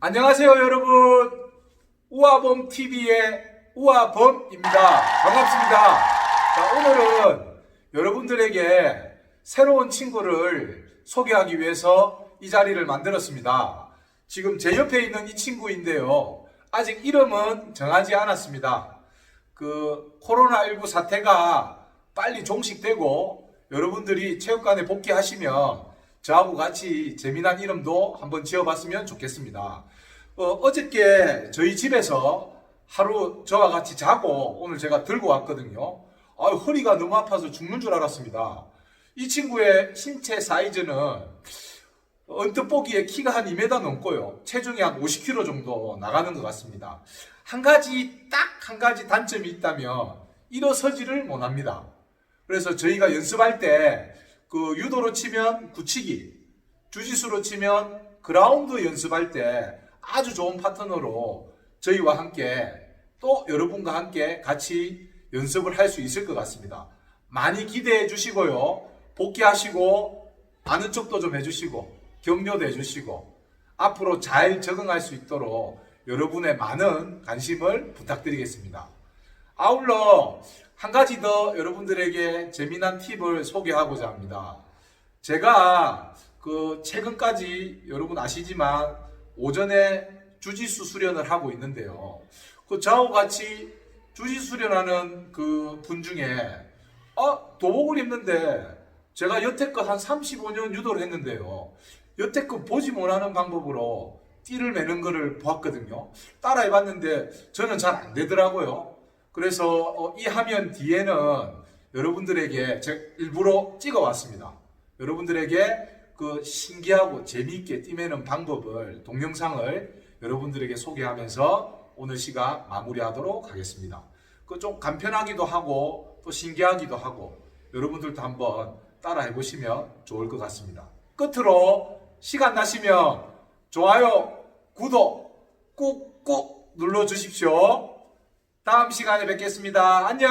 안녕하세요, 여러분. 우아범 TV의 우아범입니다. 반갑습니다. 자, 오늘은 여러분들에게 새로운 친구를 소개하기 위해서 이 자리를 만들었습니다. 지금 제 옆에 있는 이 친구인데요. 아직 이름은 정하지 않았습니다. 그 코로나19 사태가 빨리 종식되고 여러분들이 체육관에 복귀하시면 저하고 같이 재미난 이름도 한번 지어봤으면 좋겠습니다. 어, 저께 저희 집에서 하루 저와 같이 자고 오늘 제가 들고 왔거든요. 아, 허리가 너무 아파서 죽는 줄 알았습니다. 이 친구의 신체 사이즈는 언뜻 보기에 키가 한 2m 넘고요. 체중이 한 50kg 정도 나가는 것 같습니다. 한 가지, 딱 한 가지 단점이 있다면 일어서지를 못합니다. 그래서 저희가 연습할 때 그 유도로 치면 굳히기, 주짓수로 치면 그라운드 연습할 때 아주 좋은 파트너로 저희와 함께 또 여러분과 함께 같이 연습을 할 수 있을 것 같습니다. 많이 기대해 주시고요. 복귀하시고 아는 척도 좀 해주시고 격려도 해주시고 앞으로 잘 적응할 수 있도록 여러분의 많은 관심을 부탁드리겠습니다. 아울러 한 가지 더 여러분들에게 재미난 팁을 소개하고자 합니다. 제가 그 최근까지 여러분 아시지만 오전에 주짓수 수련을 하고 있는데요. 그 저하고 같이 주짓수 수련하는 그 분 중에 아 도복을 입는데 제가 여태껏 한 35년 유도를 했는데요. 여태껏 보지 못하는 방법으로 띠를 매는 거를 보았거든요. 따라 해봤는데 저는 잘 안 되더라고요. 그래서 어, 이 화면 뒤에는 여러분들에게 제가 일부러 찍어 왔습니다. 여러분들에게 그 신기하고 재미있게 띠매는 방법을 동영상을 여러분들에게 소개하면서 오늘 시간 마무리하도록 하겠습니다. 그 좀 간편하기도 하고 또 신기하기도 하고 여러분들도 한번 따라 해 보시면 좋을 것 같습니다. 끝으로 시간 나시면 좋아요, 구독 꾹꾹 눌러 주십시오. 다음 시간에 뵙겠습니다. 안녕.